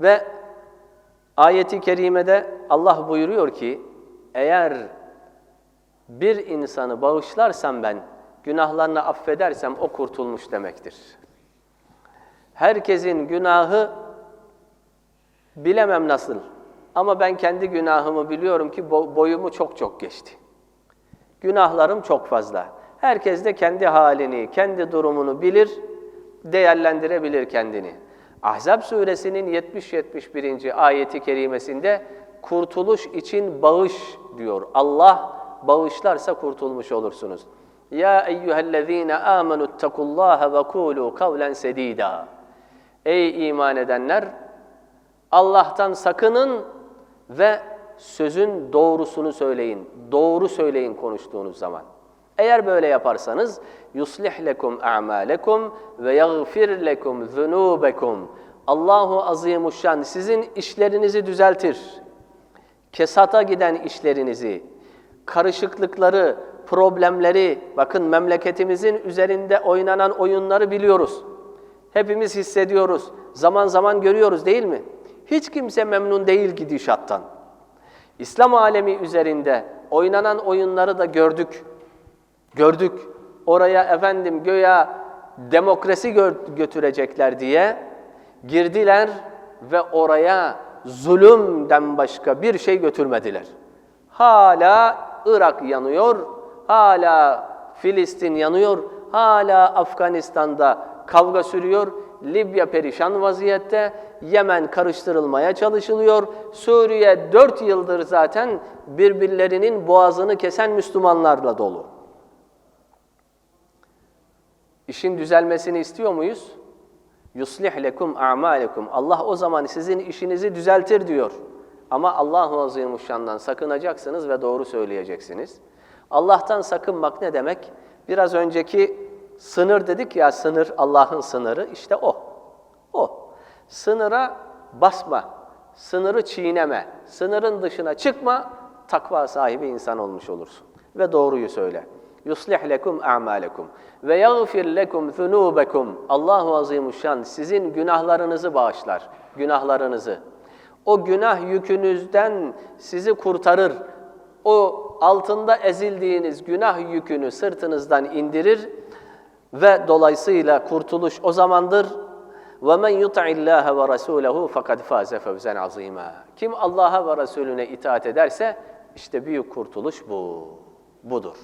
Ve ayeti kerimede Allah buyuruyor ki eğer bir insanı bağışlarsam ben, günahlarını affedersem o kurtulmuş demektir. Herkesin günahı bilemem nasıl ama ben kendi günahımı biliyorum ki bo- boyumu çok çok geçti. Günahlarım çok fazla. Herkes de kendi halini, kendi durumunu bilir, değerlendirebilir kendini. Ahzab suresinin 70-71. ayeti kerimesinde kurtuluş için bağış diyor. Allah bağışlarsa kurtulmuş olursunuz. Ya eyyühellezine amenu ittakullaha ve kulu kavlen sedida. Ey iman edenler! Allah'tan sakının ve sözün doğrusunu söyleyin. Doğru söyleyin konuştuğunuz zaman. Eğer böyle yaparsanız yuslih lekum a'malekum ve yaghfir lekum zunubekum. Allahu azimuşşan sizin işlerinizi düzeltir. Kesata giden işlerinizi, karışıklıkları, problemleri, bakın memleketimizin üzerinde oynanan oyunları biliyoruz. Hepimiz hissediyoruz. Zaman zaman görüyoruz değil mi? Hiç kimse memnun değil gidişattan. İslam alemi üzerinde oynanan oyunları da gördük. Gördük. Oraya efendim göya demokrasi gö- götürecekler diye girdiler ve oraya zulümden başka bir şey götürmediler. Hala Irak yanıyor, hala Filistin yanıyor, hala Afganistan'da kavga sürüyor, Libya perişan vaziyette, Yemen karıştırılmaya çalışılıyor, Suriye dört yıldır zaten birbirlerinin boğazını kesen Müslümanlarla dolu. İşin düzelmesini istiyor muyuz? Yuslih lekum a'malekum. Allah o zaman sizin işinizi düzeltir diyor. Ama Allahu Azimuşşan'dan sakınacaksınız ve doğru söyleyeceksiniz. Allah'tan sakınmak ne demek? Biraz önceki sınır dedik ya sınır Allah'ın sınırı işte o. O. Sınıra basma, sınırı çiğneme, sınırın dışına çıkma, takva sahibi insan olmuş olursun. Ve doğruyu söyle Yuslih lekum a'malekum ve yaghfir lekum zunubekum. Allahu Azimuşşan sizin günahlarınızı bağışlar. Günahlarınızı. O günah yükünüzden sizi kurtarır. O altında ezildiğiniz günah yükünü sırtınızdan indirir ve dolayısıyla kurtuluş o zamandır. وَمَنْ يُطَعِ اللّٰهَ وَرَسُولَهُ فَقَدْ فَازَ فَوْزًا عَظِيمًا Kim Allah'a ve Resulüne itaat ederse işte büyük kurtuluş bu. Budur.